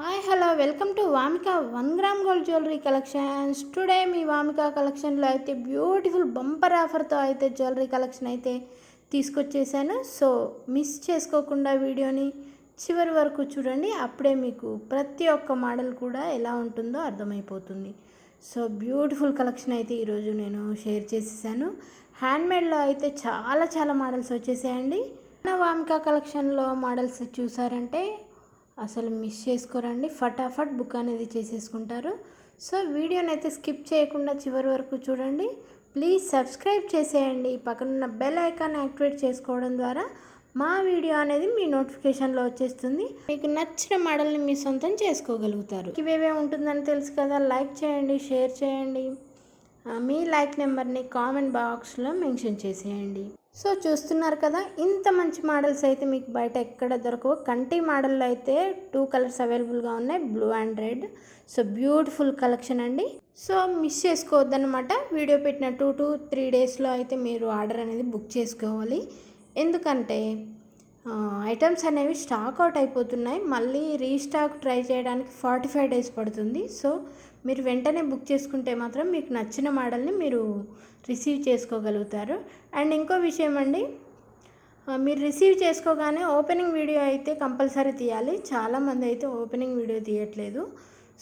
Hi hello welcome to Vamika one gram gold jewellery collections today మీ వామిక కలెక్షన్లో అయితే beautiful bumper ఆఫర్తో అయితే jewellery collection అయితే తీసుకొచ్చేసాను. So miss చేసుకోకుండా వీడియోని చివరి వరకు చూడండి. అప్పుడే మీకు ప్రతి ఒక్క మోడల్ కూడా ఎలా ఉంటుందో అర్థమైపోతుంది. సో బ్యూటిఫుల్ కలెక్షన్ అయితే ఈరోజు నేను షేర్ చేసేసాను. హ్యాండ్మేడ్లో అయితే చాలా చాలా మోడల్స్ వచ్చేసాయండి. నా వామిక కలెక్షన్లో మోడల్స్ చూసారంటే అసలు మిస్ చేసుకోరండి. ఫటాఫట్ బుక్ అనేది చేసేసుకుంటారు. సో వీడియోని అయితే స్కిప్ చేయకుండా చివరి వరకు చూడండి. ప్లీజ్ సబ్స్క్రైబ్ చేసేయండి. పక్కనున్న బెల్ ఐకాన్ యాక్టివేట్ చేసుకోవడం ద్వారా మా వీడియో అనేది మీ నోటిఫికేషన్లో వచ్చేస్తుంది. మీకు నచ్చిన మోడల్ని మీ సొంతం చేసుకోగలుగుతారు. ఇవేవే ఉంటుందని తెలుసు కదా. లైక్ చేయండి షేర్ చేయండి. మీ లైక్ నెంబర్ని కామెంట్ బాక్స్లో మెన్షన్ చేసేయండి. సో చూస్తున్నారు కదా ఇంత మంచి మోడల్స్ అయితే మీకు బయట ఎక్కడ దొరకవు. కంటి మోడల్లో అయితే టూ కలర్స్ అవైలబుల్గా ఉన్నాయి. Blue and red. So beautiful collection అండి. సో మిస్ చేసుకోవద్దనమాట వీడియో పెట్టిన టూ టు త్రీ డేస్లో అయితే మీరు ఆర్డర్ అనేది బుక్ చేసుకోవాలి. ఎందుకంటే ఐటమ్స్ అనేవి స్టాక్ అవుట్ అయిపోతున్నాయి. మళ్ళీ రీస్టాక్ ట్రై చేయడానికి ఫార్టీ ఫైవ్ డేస్ పడుతుంది. సో మీరు వెంటనే బుక్ చేసుకుంటే మాత్రం మీకు నచ్చిన మోడల్ని మీరు రిసీవ్ చేసుకోగలుగుతారు. అండ్ ఇంకో విషయం అండి మీరు రిసీవ్ చేసుకోగానే ఓపెనింగ్ వీడియో అయితే కంపల్సరీ తీయాలి. చాలామంది అయితే ఓపెనింగ్ వీడియో తీయట్లేదు.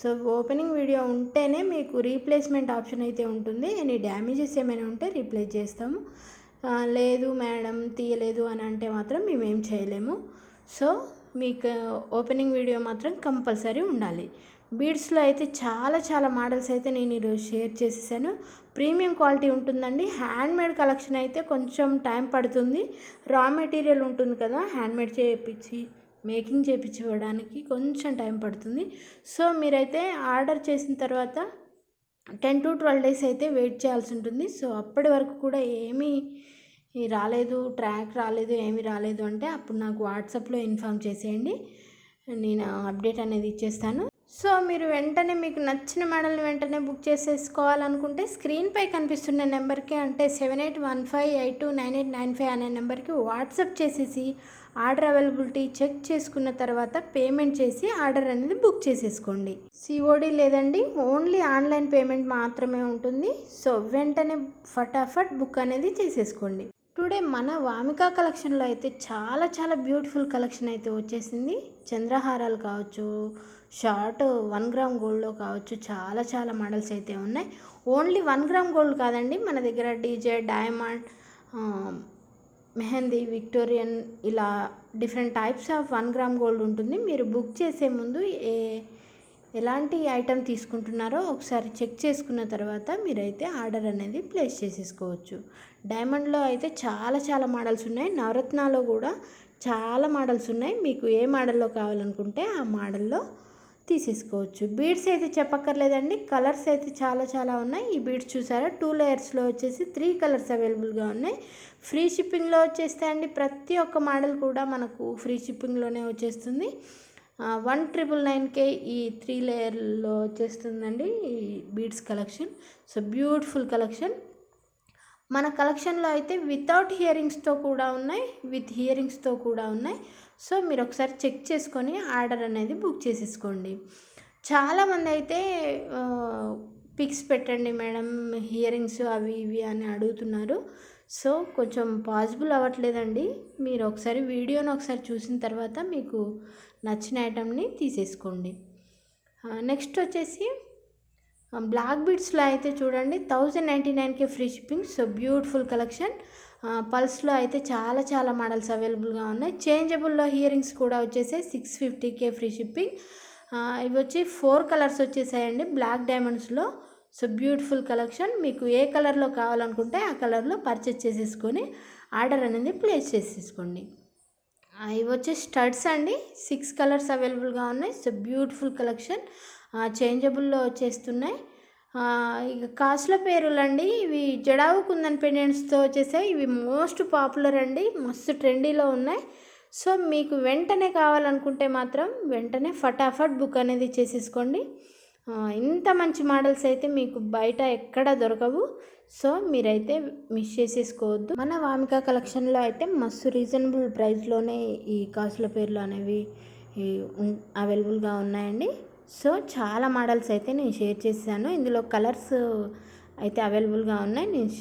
సో ఓపెనింగ్ వీడియో ఉంటేనే మీకు రీప్లేస్మెంట్ ఆప్షన్ అయితే ఉంటుంది. ఎనీ డ్యామేజెస్ ఏమైనా ఉంటే రీప్లేస్ చేస్తాము. లేదు మేడం తీయలేదు అని అంటే మాత్రం మేమేం చేయలేము. సో మీకు ఓపెనింగ్ వీడియో మాత్రం కంపల్సరీ ఉండాలి. బీడ్స్లో అయితే చాలా చాలా మోడల్స్ అయితే నేను ఈరోజు షేర్ చేసేసాను. ప్రీమియం క్వాలిటీ ఉంటుందండి. హ్యాండ్మేడ్ కలెక్షన్ అయితే కొంచెం టైం పడుతుంది. రా మెటీరియల్ ఉంటుంది కదా హ్యాండ్మేడ్ చేయించి మేకింగ్ చేయించుకోవడానికి కొంచెం టైం పడుతుంది. సో మీరైతే ఆర్డర్ చేసిన తర్వాత టెన్ టు ట్వెల్వ్ డేస్ అయితే వెయిట్ చేయాల్సి ఉంటుంది. సో అప్పటి వరకు కూడా ఏమీ రాలేదు ట్రాక్ రాలేదు ఏమీ రాలేదు అంటే అప్పుడు నాకు వాట్సాప్లో ఇన్ఫామ్ చేసేయండి. నేను అప్డేట్ అనేది ఇచ్చేస్తాను. సో మీరు వెంటనే మీకు నచ్చిన మోడల్ని వెంటనే బుక్ చేసేసుకోవాలనుకుంటే స్క్రీన్పై కనిపిస్తున్న నెంబర్కి అంటే seven eight one five eight two nine eight nine five అనే నెంబర్కి వాట్సాప్ చేసేసి ఆర్డర్ అవైలబిలిటీ చెక్ చేసుకున్న తర్వాత పేమెంట్ చేసి ఆర్డర్ అనేది బుక్ చేసేసుకోండి. సిఓడి లేదండి ఓన్లీ ఆన్లైన్ పేమెంట్ మాత్రమే ఉంటుంది. సో వెంటనే ఫటాఫట్ బుక్ అనేది చేసేసుకోండి. టుడే మన వామిక కలెక్షన్లో అయితే చాలా చాలా బ్యూటిఫుల్ కలెక్షన్ అయితే వచ్చేసింది. చంద్రహారాలు కావచ్చు షార్ట్ వన్ గ్రామ్ గోల్డ్లో కావచ్చు చాలా చాలా మోడల్స్ అయితే ఉన్నాయి. ఓన్లీ వన్ గ్రామ్ గోల్డ్ కాదండి మన దగ్గర డీజే డైమండ్ మెహందీ విక్టోరియన్ ఇలా different types of one gram gold ఉంటుంది. మీరు బుక్ చేసే ముందు ఏ ఎలాంటి ఐటెం తీసుకుంటున్నారో ఒకసారి చెక్ చేసుకున్న తర్వాత మీరైతే ఆర్డర్ అనేది ప్లేస్ చేసేసుకోవచ్చు. డైమండ్లో అయితే చాలా చాలా మోడల్స్ ఉన్నాయి. నవరత్నాలో కూడా చాలా మోడల్స్ ఉన్నాయి. మీకు ఏ మోడల్లో కావాలనుకుంటే ఆ మోడల్లో తీసేసుకోవచ్చు. బీడ్స్ అయితే చెప్పక్కర్లేదండి. కలర్స్ అయితే చాలా చాలా ఉన్నాయి. ఈ బీడ్స్ చూసారా? టూ లేయర్స్లో వచ్చేసి త్రీ కలర్స్ అవైలబుల్గా ఉన్నాయి. ఫ్రీ షిప్పింగ్లో వచ్చేస్తాయండి ప్రతి ఒక్క మోడల్ కూడా మనకు ఫ్రీ షిప్పింగ్లోనే వచ్చేస్తుంది. వన్ ట్రిపుల్ నైన్కే ఈ త్రీ లేయర్లో వచ్చేస్తుందండి ఈ beads collection. So beautiful collection. మన కలెక్షన్లో అయితే వితౌట్ హియరింగ్స్తో కూడా ఉన్నాయి విత్ హియరింగ్స్తో కూడా ఉన్నాయి. సో మీరు ఒకసారి చెక్ చేసుకొని ఆర్డర్ అనేది బుక్ చేసేసుకోండి. చాలామంది అయితే పిక్స్ పెట్టండి మేడం హియరింగ్స్ అవి ఇవి అని అడుగుతున్నారు. సో కొంచెం పాసిబుల్ అవ్వట్లేదండి. మీరు ఒకసారి వీడియోని ఒకసారి చూసిన తర్వాత మీకు నచ్చిన ఐటమ్ని తీసేసుకోండి. నెక్స్ట్ వచ్చేసి బ్లాక్ బీడ్స్లో అయితే చూడండి thousand ninety నైన్కే free shipping so beautiful collection. పల్స్లో అయితే చాలా చాలా మోడల్స్ అవైలబుల్గా ఉన్నాయి. చేంజబుల్లో హియరింగ్స్ కూడా వచ్చేసి సిక్స్ ఫిఫ్టీకే ఫ్రీ షిప్పింగ్. ఇవి వచ్చి ఫోర్ కలర్స్ వచ్చేసాయండి బ్లాక్ డైమండ్స్లో. So beautiful collection. మీకు ఏ కలర్లో కావాలనుకుంటే ఆ కలర్లో పర్చేస్ చేసేసుకొని ఆర్డర్ అనేది ప్లేస్ చేసేసుకోండి. ఇవి వచ్చే స్టడ్స్ అండి. సిక్స్ కలర్స్ అవైలబుల్గా ఉన్నాయి. So beautiful collection. చేంజబుల్లో వచ్చేస్తున్నాయి. ఇక కాస్ట్ల పేరులండి. ఇవి జడావు కుందన్ పెండెంట్స్తో వచ్చేసాయి ఇవి మోస్ట్ పాపులర్ అండి. మస్తు ట్రెండీలో ఉన్నాయి. సో మీకు వెంటనే కావాలనుకుంటే మాత్రం వెంటనే ఫటాఫట్ బుక్ అనేది చేసేసుకోండి. ఇంత మంచి మోడల్స్ అయితే మీకు బయట ఎక్కడ దొరకవు. సో మీరైతే మిస్ చేసేసుకోవద్దు. మన వామిక కలెక్షన్లో అయితే మస్తు రీజనబుల్ ప్రైస్లోనే ఈ కాసుల పేర్లు అనేవి అవైలబుల్గా ఉన్నాయండి. సో చాలా మోడల్స్ అయితే నేను షేర్ చేశాను. ఇందులో కలర్స్ అయితే అవైలబుల్గా ఉన్నాయి. నేను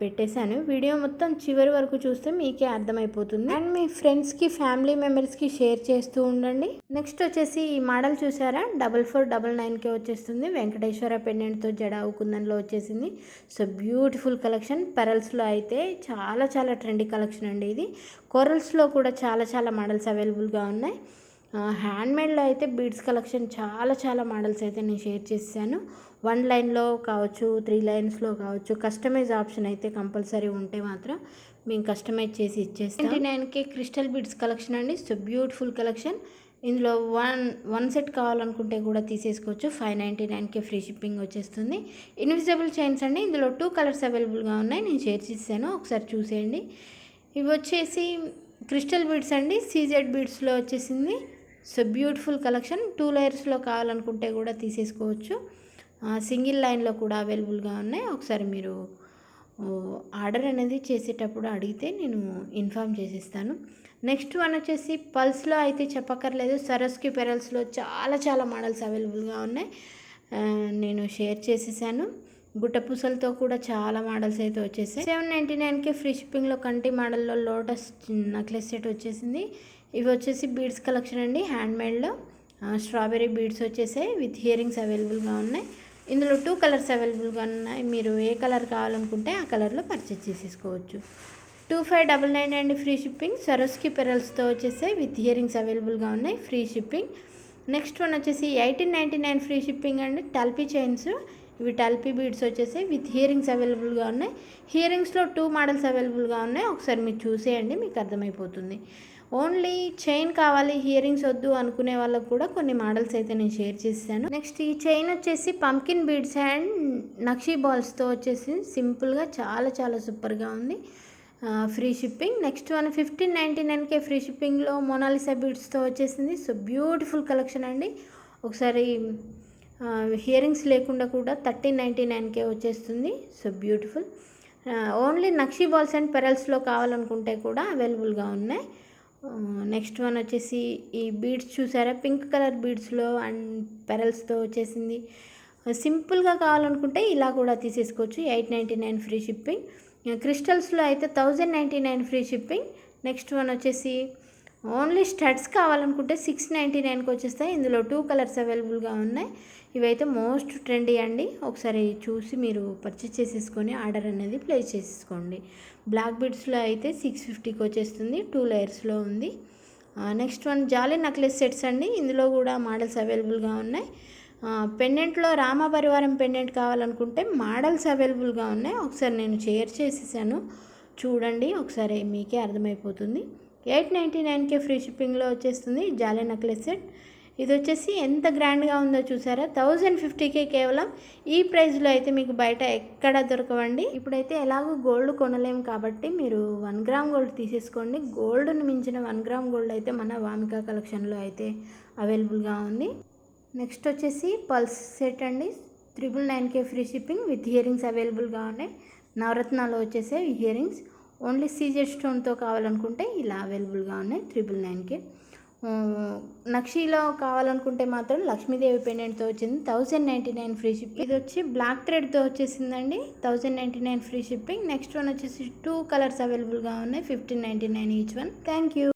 పెట్టేశాను. వీడియో మొత్తం చివరి వరకు చూస్తే మీకే అర్థమైపోతుంది. అండ్ మీ ఫ్రెండ్స్కి ఫ్యామిలీ మెంబర్స్కి షేర్ చేస్తూ ఉండండి. నెక్స్ట్ వచ్చేసి ఈ మోడల్ చూసారా? డబల్ ఫోర్ డబల్ నైన్కే వచ్చేస్తుంది. వెంకటేశ్వర పెండెంట్తో జడ కుందన్లో వచ్చేసింది. So beautiful collection. పెరల్స్లో అయితే చాలా చాలా ట్రెండీ కలెక్షన్ అండి ఇది. కొరల్స్లో కూడా చాలా చాలా మోడల్స్ అవైలబుల్గా ఉన్నాయి. హ్యాండ్మేడ్లో అయితే బీడ్స్ కలెక్షన్ చాలా చాలా మోడల్స్ అయితే నేను షేర్ చేశాను. వన్ లైన్లో కావచ్చు త్రీ లైన్స్లో కావచ్చు కస్టమైజ్ ఆప్షన్ అయితే కంపల్సరీ ఉంటే మాత్రం మేము కస్టమైజ్ చేసి ఇచ్చేస్తాం. ట్వంటీ నైన్కే క్రిస్టల్ బీడ్స్ కలెక్షన్ అండి. So beautiful collection. ఇందులో వన్ వన్ సెట్ కావాలనుకుంటే కూడా తీసేసుకోవచ్చు. ఫైవ్ నైంటీ నైన్కే ఫ్రీ షిప్పింగ్ వచ్చేస్తుంది. ఇన్విజిబుల్ చైన్స్ అండి. ఇందులో టూ కలర్స్ అవైలబుల్గా ఉన్నాయి. నేను షేర్ చేశాను. ఒకసారి చూసేయండి. ఇవి వచ్చేసి క్రిస్టల్ బీడ్స్ అండి. సీజెడ్ బీడ్స్లో వచ్చేసింది. So beautiful collection. టూ లేయర్స్లో కావాలనుకుంటే కూడా తీసేసుకోవచ్చు. సింగిల్ లైన్లో కూడా అవైలబుల్గా ఉన్నాయి. ఒకసారి మీరు ఆర్డర్ అనేది చేసేటప్పుడు అడిగితే నేను ఇన్ఫామ్ చేసిస్తాను. నెక్స్ట్ వన్ వచ్చేసి పల్స్లో అయితే చెప్పక్కర్లేదు. సరస్కి పెరల్స్లో చాలా చాలా మోడల్స్ అవైలబుల్గా ఉన్నాయి. నేను షేర్ చేసేసాను. గుట్టపూసలతో కూడా చాలా మోడల్స్ అయితే వచ్చేసాయి. సెవెన్ నైంటీ నైన్కి ఫ్రీ షిప్పింగ్లో కంటి మోడల్లో లోటస్ నెక్లెస్ సెట్ వచ్చేసింది. ఇవి వచ్చేసి బీడ్స్ కలెక్షన్ అండి. హ్యాండ్మేడ్లో స్ట్రాబెర్రీ బీడ్స్ వచ్చేసాయి. విత్ హియరింగ్స్ అవైలబుల్గా ఉన్నాయి. ఇందులో టూ కలర్స్ అవైలబుల్గా ఉన్నాయి. మీరు ఏ కలర్ కావాలనుకుంటే ఆ కలర్లో పర్చేస్ చేసేసుకోవచ్చు. టూ ఫైవ్ డబల్ నైన్ అండి ఫ్రీ షిప్పింగ్ సరోస్కి పెరల్స్తో వచ్చేసి విత్ హియరింగ్స్ అవైలబుల్గా ఉన్నాయి. ఫ్రీ షిప్పింగ్ నెక్స్ట్ వన్ వచ్చేసి eighteen ninety nine free shipping అండి టల్పీ చైన్స్ ఇవి టల్పీ బీడ్స్ వచ్చేసి విత్ హియరింగ్స్ అవైలబుల్గా ఉన్నాయి. హియరింగ్స్లో టూ మోడల్స్ అవైలబుల్గా ఉన్నాయి. ఒకసారి మీరు చూసేయండి మీకు అర్థమైపోతుంది. ఓన్లీ చైన్ కావాలి హియరింగ్స్ వద్దు అనుకునే వాళ్ళకు కూడా కొన్ని మోడల్స్ అయితే నేను షేర్ చేశాను. నెక్స్ట్ ఈ చైన్ వచ్చేసి పంకిన్ బీడ్స్ అండ్ నక్షీ బాల్స్తో వచ్చేసి సింపుల్గా చాలా చాలా సూపర్గా ఉంది. Free shipping. Next one fifteen ninety నైన్కే free షిప్పింగ్లో మొనాలిసా బీడ్స్తో వచ్చేసింది. సో బ్యూటిఫుల్ కలెక్షన్ అండి. ఒకసారి హియరింగ్స్ లేకుండా కూడా థర్టీన్ నైంటీ నైన్కే వచ్చేస్తుంది. So beautiful. Only nakshi balls and పెరల్స్లో కావాలనుకుంటే కూడా అవైలబుల్గా ఉన్నాయి. నెక్స్ట్ వన్ వచ్చేసి ఈ బీడ్స్ చూసారా? పింక్ కలర్ బీడ్స్లో అండ్ పెరల్స్తో వచ్చేసింది. సింపుల్గా కావాలనుకుంటే ఇలా కూడా తీసేసుకోవచ్చు. Eight ninety nine free shipping క్రిస్టల్స్లో అయితే thousand ninety nine free shipping next one వచ్చేసి ఓన్లీ స్టడ్స్ కావాలనుకుంటే సిక్స్ నైంటీ నైన్కి వచ్చేస్తాయి. ఇందులో టూ కలర్స్ అవైలబుల్గా ఉన్నాయి. ఇవైతే మోస్ట్ ట్రెండీ అండి. ఒకసారి చూసి మీరు పర్చేస్ చేసేసుకొని ఆర్డర్ అనేది ప్లేస్ చేసేసుకోండి. బ్లాక్ బీడ్స్లో అయితే సిక్స్ ఫిఫ్టీకి వచ్చేస్తుంది. టూ లేయర్స్లో ఉంది. Next one jali necklace sets అండి. ఇందులో కూడా మోడల్స్ అవైలబుల్గా ఉన్నాయి. పెండెంట్లో రామ పరివారం పెండెంట్ కావాలనుకుంటే మోడల్స్ అవైలబుల్గా ఉన్నాయి. ఒకసారి నేను షేర్ చేసేసాను. చూడండి ఒకసారి మీకే అర్థమైపోతుంది. ఎయిట్ నైంటీ నైన్కే ఫ్రీ షిప్పింగ్లో వచ్చేస్తుంది జాలీ నెక్లెస్ సెట్. ఇది వచ్చేసి ఎంత గ్రాండ్గా ఉందో చూసారా? థౌజండ్ ఫిఫ్టీకే కేవలం ఈ ప్రైస్లో అయితే మీకు బయట ఎక్కడ దొరకవండి. ఇప్పుడైతే ఎలాగో గోల్డ్ కొనలేము కాబట్టి మీరు వన్ గ్రామ్ గోల్డ్ తీసేసుకోండి. గోల్డ్ను మించిన వన్ గ్రామ్ గోల్డ్ అయితే మన వామిక కలెక్షన్లో అయితే అవైలబుల్గా ఉంది. నెక్స్ట్ వచ్చేసి పల్స్ సెట్ అండి. త్రిబుల్ నైన్కే ఫ్రీ షిప్పింగ్ విత్ ఇయరింగ్స్ అవైలబుల్గా ఉన్నాయి. నవరత్నాలు వచ్చేసే ఇయరింగ్స్ ఓన్లీ సీజెడ్ స్టోన్తో కావాలనుకుంటే ఇలా అవైలబుల్గా ఉన్నాయి త్రిబుల్ నైన్కి. నక్షీలో కావాలనుకుంటే మాత్రం లక్ష్మీదేవి పెండెంట్తో వచ్చింది. Thousand ninety nine free shipping. ఇది వచ్చి బ్లాక్ థ్రెడ్తో వచ్చేసిందండి. Thousand ninety nine free shipping. Next one వచ్చేసి టూ కలర్స్ అవైలబుల్గా ఉన్నాయి. Fifteen ninety nine each one. Thank you.